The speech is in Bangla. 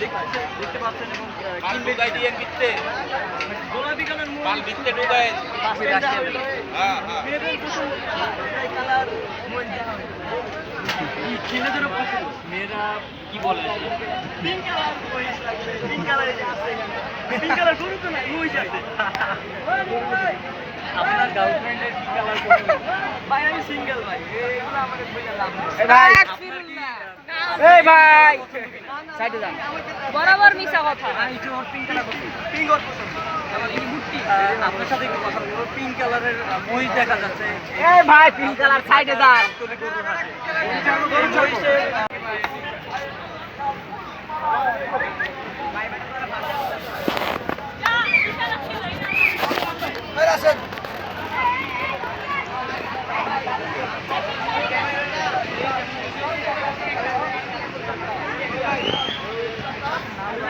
দেখতে- দেখতে পাচ্ছেন এবং কিনবে দিয়ে বিকতে গোলাপি কালার মাল বিকতে ঢুকায়। হ্যাঁ হ্যাঁ। এই কালার মন কি পছন্দ? মেয়েরা কি বলে? পিঙ্ক কালার মহিষ লাগবে পিঙ্ক কালার আছে পিঙ্ক কালার গরু তো না মহিষ আছে। আপনার গার্লফ্রেন্ডের কি কালার পছন্দ? ভাই আমি সিঙ্গেল ভাই। এগুলো আমাদের বুঝে লাভ নেই। ভাই! এই ভাই! সাইডে যান। বরাবর মিশা কথা। আমি যে ওর পিঙ্ক কালার পছন্দ। পিঙ্ক ওর পছন্দ। আমার এই মূর্তি আপনার সাথে একটু কথা বলব পিঙ্ক কালারের মহিষ দেখা যাচ্ছে। ভাই পিঙ্ক কালার সাইডে যান।